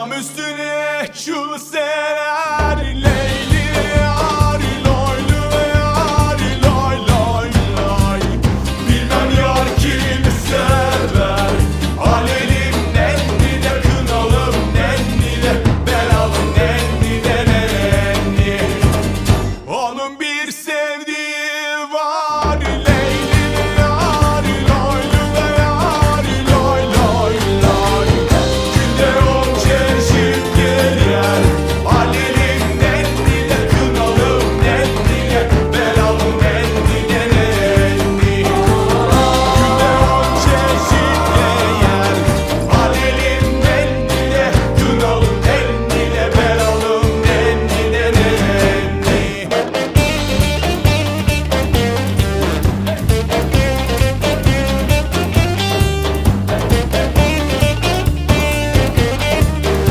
Üstüne şu seneler